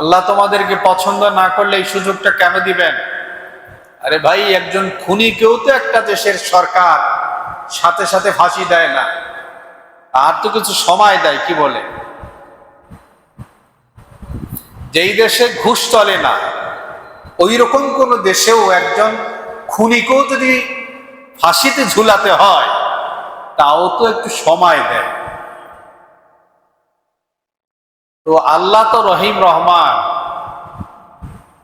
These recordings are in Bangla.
আল্লাহ তোমাদেরকে পছন্দ না করলে এই সুযোগটা কেন দিবেন? আরে ভাই, একজন খুনিকেও তো একটা দেশের সরকার সাথে সাথে ফাঁসি দেয় না। আর তো কিছু সময় দেয়, কি বলে? যেই দেশে ঘুষ চলে না ওই রকম কোন দেশেও একজন খুনিকেও যদি ফাঁসিতে ঝুলাতে হয়, তাও তো একটু সময় দেয়। তো আল্লাহ তো রহিম রহমান।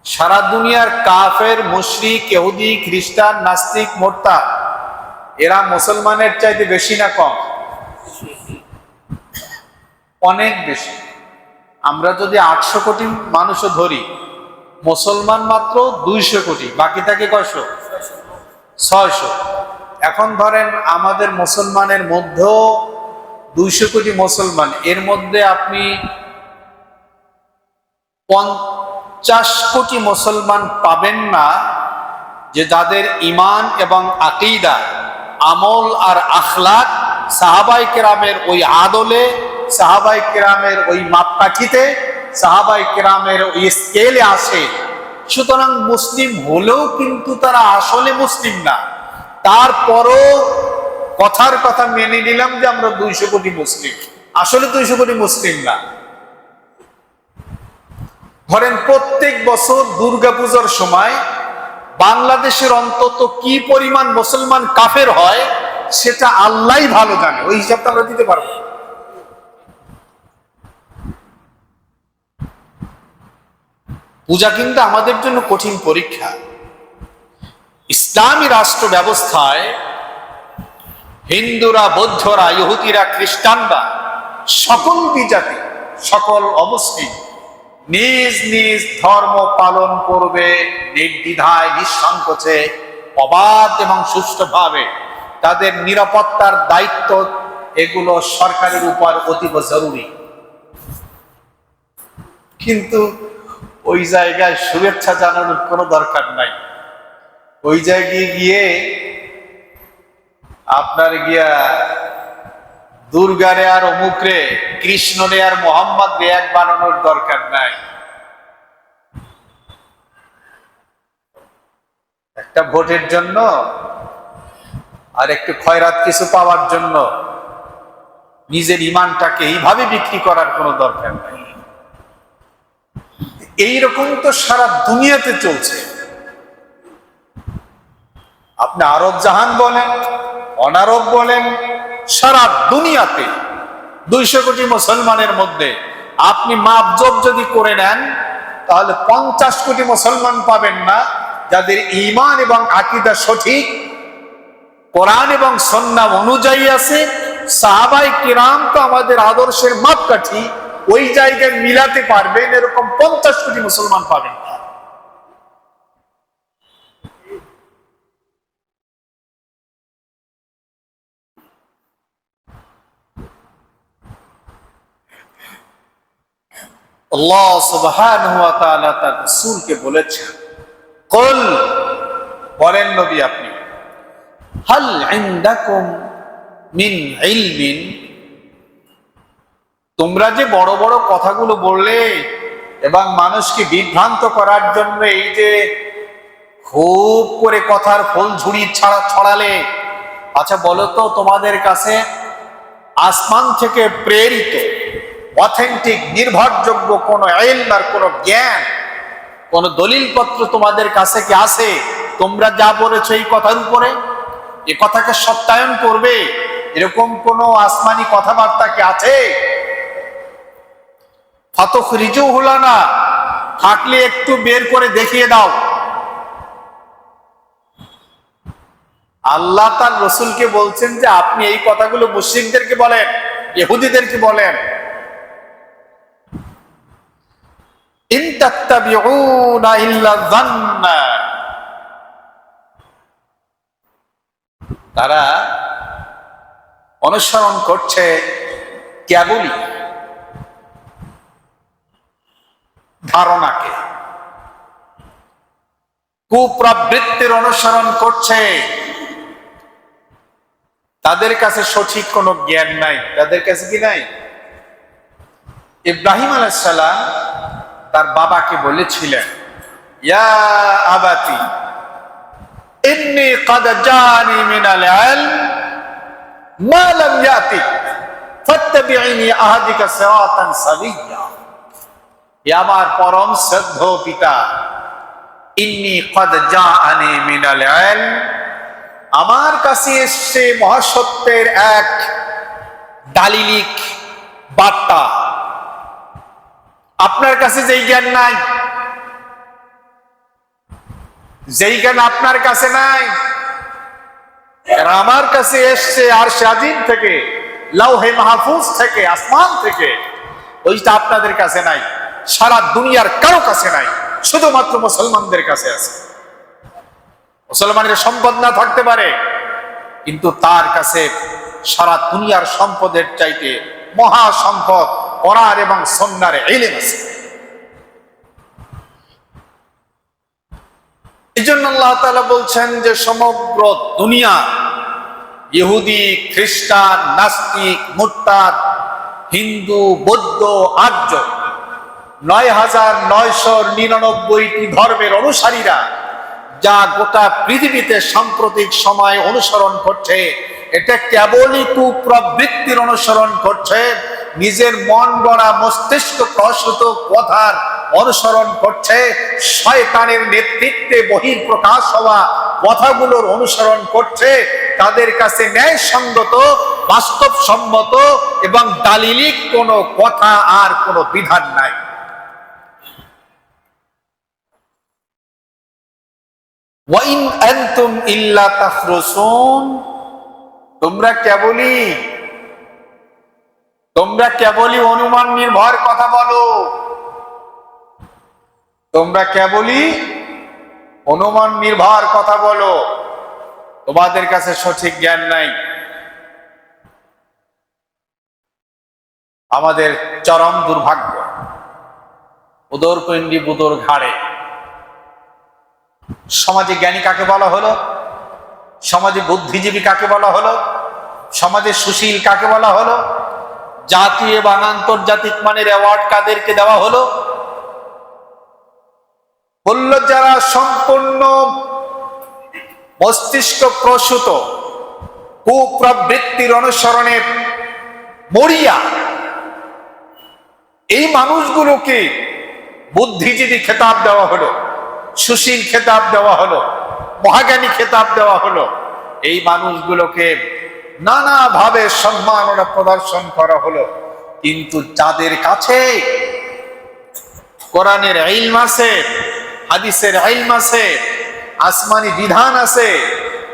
সারা দুনিয়ার কাফের, মুশরিক, ইহুদি, খ্রিস্টান, নাস্তিক মোর্তা এরা মুসলমানের চাইতে বেশি না কম? অনেক বেশি। আমরা যদি আটশো কোটি মানুষও ধরি, মুসলমান মাত্র দুইশো কোটি, বাকি থাকে কয়শো? ছয়শো। এখন ধরেন আমাদের মুসলমানের মধ্যেও দুইশো কোটি মুসলমান, এর মধ্যে আপনি পঞ্চাশ কোটি মুসলমান পাবেন না যে যাদের ইমান এবং আকিদা, আমল আর আখলাক সাহাবাই কেরামের ওই আদলে, সাহাবাই কেরামের ওই মাপকাঠিতে, সাহাবাই কেরামের ওই স্কেলে আসে সুতরাং মুসলিম হলেও কিন্তু তারা আসলে মুসলিম না। তারপরও কথার কথা মেনে নিলাম যে আমরা দুইশো কোটি মুসলিম। আসলে দুইশো কোটি মুসলিম না। ধরেন প্রত্যেক বছর দুর্গাপূজার সময় বাংলাদেশের অন্তত কি পরিমাণ মুসলমান কাফের হয় সেটা আল্লাহ ভালো জানে ওই হিসাবটা আমরা দিতে পারব। পূজা কিন্তু আমাদের জন্য কঠিন পরীক্ষা ইসলামী রাষ্ট্র ব্যবস্থায় হিন্দুরা, বৌদ্ধরা, ইহুদিরা, খ্রিস্টানরা সকল বিজাতি, সকল অমুসলিম নিজ নিজ ধর্ম পালন করবে, নির্দ্বিধায়, নিঃসংকোচে, অবাধ এবং সুষ্ঠুভাবে। তাদের নিরাপত্তার দায়িত্ব এগুলো সরকারের উপর অতীব জরুরি। কিন্তু ওই জায়গায় শুভেচ্ছা জানানোর কোনো দরকার নাই। ওই জায়গায় গিয়ে আপনার গিয়া দুর্গারে আর অমুক রে, কৃষ্ণ রে আর মোহাম্মদ রে এক বানানোর দরকার নাই। একটা ভোটের জন্য আর একটু খয়রাত কিছু পাওয়ার জন্য নিজের ইমানটাকে এইভাবে বিক্রি করার কোনো দরকার নেই। এইরকম তো সারা দুনিয়াতে চলছে। আপনি আরব জাহান বলেন, অনারব বলেন সারা দুনিয়াতে দুইশো কোটি মুসলমানের মধ্যে আপনি মাপজব যদি করে নেন, তাহলে পঞ্চাশ কোটি মুসলমান পাবেন না। যাদের ইমান এবং আকিদা সঠিক, কোরআন এবং সন্না অনুযায়ী আছে, সাহাবাই কিরাম তো আমাদের আদর্শের মাপকাঠি, ওই জায়গায় মিলাতে পারবেন, এরকম পঞ্চাশ কোটি মুসলমান পাবেন না আল্লাহ সুবহানাহু ওয়া তাআলা তার রাসূলকে বলেছেন, কুল বলেন নবী আপনি, হাল ইনদাকুম মিন ইলমিন তোমরা যে বড় বড় কথাগুলো বললে এবং মানুষকে বিভ্রান্ত করার জন্য এই যে খুব করে কথার ফুল ঝুড়ি ছাড়া ছড়ালে আচ্ছা বলো তো তোমাদের কাছে আসমান থেকে প্রেরিত অথেন্টিক নির্ভরযোগ্য কোনো এলম আর কোনো জ্ঞান, কোন দলিলপত্র তোমাদের কাছে কি আছে? তোমরা যা বলেছ এই কথার উপরে? এ কথাকে সত্যায়ন করবে? এরকম কোন আসমানি কথাবার্তা কি আছে? ফতক রিজু হলো না থাকলে একটু বের করে দেখিয়ে দাও। আল্লাহ তার রসুলকে বলছেন যে, আপনি এই কথাগুলো মুসলিমদেরকে বলেন, ইহুদিদেরকে বলেন। তারা অনুসরণ করছে কেবলই ধারণাকে। কুপ্রবৃত্তির অনুসরণ করছে। তাদের কাছে সঠিক কোনো জ্ঞান নাই। তাদের কাছে কি নাই? ইব্রাহিম আলাইসালাম তার বাবাকে বলেছিলেন ইয়া আবাতি ইন্নি قد جاني من العلم ما لم يأتك فاتبعني أهدك صراطا سويا এ আমার পরম শ্রদ্ধ পিতা ইন্নি কদ জাআনি মিনাল ইলম আমার কাছে এসছে মহাসত্যের এক দালিলিক বার্তা আপনার কাছে যেই জ্ঞান নাই, যেই জ্ঞান আপনার কাছে নাই আমার কাছে এসছে আর স্বাধীন থেকে, লাউহে মাহফুজ থেকে, আসমান থেকে, ওইটা আপনাদের কাছে নাই, সারা দুনিয়ার কারও কাছে নাই, শুধুমাত্র মুসলমানদের কাছে আছে। মুসলমানের সম্পদ না থাকতে পারে, কিন্তু তার কাছে সারা দুনিয়ার সম্পদের চাইতে মহা সম্পদ করার এবং সন্ন্যারে এলেম আছে। এই জন্য আল্লাহ তাআলা বলছেন যে সমগ্র দুনিয়া ইহুদি, খ্রিস্টান, নাস্তিক, মুরতাদ, হিন্দু, বৌদ্ধ, আর্য নয় হাজার নয়শো নিরানব্বইটি ধর্মের অনুসারীরা যা গোটা পৃথিবীতে সাম্প্রতিক সময় অনুসরণ করছে, এটা কেবলই কুপ্রবৃত্তির অনুসরণ করছে। নিজের মন গড়া মস্তিষ্ক প্রসূত কথার অনুসরণ করছে। শয়তানের নেতৃত্বে বহির প্রকাশ হওয়া কথাগুলোর অনুসরণ করছে। তাদের কাছে ন্যায়সঙ্গত, বাস্তবসম্মত এবং দালিলিক কোনো কথা আর কোনো বিধান নাই। তোমরা কেবলই তোমরা কেবলই অনুমান নির্ভর কথা বলো। তোমরা কেবলই অনুমান নির্ভর কথা বলো। তোমাদের কাছে সঠিক জ্ঞান নাই। আমাদের চরম দুর্ভাগ্য। উদর পিণ্ডি বুদর ঘাড়ে। সমাজে জ্ঞানী কাকে বলা হলো? সমাজে বুদ্ধিজীবী কাকে বলা হলো? সমাজে সুশীল কাকে বলা হলো? জাতীয় এবং আন্তর্জাতিক মানের অ্যাওয়ার্ড কাদেরকে দেওয়া হলো? বলল, যারা সম্পূর্ণ মস্তিষ্ক প্রসূত, কুপ্রবৃত্তির অনুসরণে মরিয়া, এই মানুষগুলোকে বুদ্ধিজীবী খেতাব দেওয়া হলো, সুশীল খেতাব দেওয়া হলো, মহাজ্ঞানী খেতাব দেওয়া হলো। এই মানুষগুলোকে নানাভাবে সম্মাননা প্রদর্শন করা হলো। কিন্তু যাদের কাছে কোরআনের ইলম আছে, হাদিসের ইলম আছে, আসমানি বিধান আছে,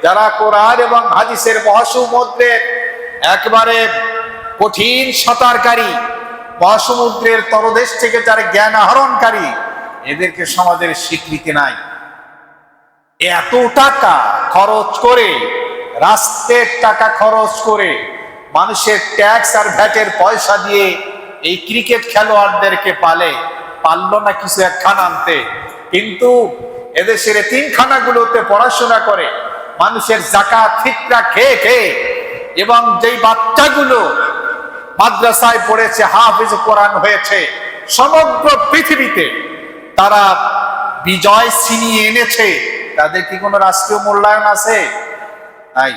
যারা কোরআন এবং হাদিসের মহাসমুদ্রের একবারে কঠিন সাঁতারকারী, মহাসমুদ্রের তরদেশ থেকে যারা জ্ঞান আহরণকারী, এদেরকে সমাজের স্বীকৃতি নাই। এত টাকা খরচ করে রাষ্ট্রের টাকা খরচ করে মানুষের ট্যাক্স আর ভ্যাটের পয়সা দিয়ে এই ক্রিকেট খেলোয়াড়দেরকে পালে, পারল না কিছু একখান আনতে। কিন্তু এদেশের তিনখানাগুলোতে পড়াশোনা করে মানুষের জাকা ফিতরা খেয়ে খেয়ে এবং যেই বাচ্চাগুলো মাদ্রাসায় পড়েছে, হাফিজ কোরআন হয়েছে, সমগ্র পৃথিবীতে তারা বিজয় ছিনিয়ে এনেছে। তাদের কি কোনো রাষ্ট্রীয় মূল্যায়ন আছে? নাই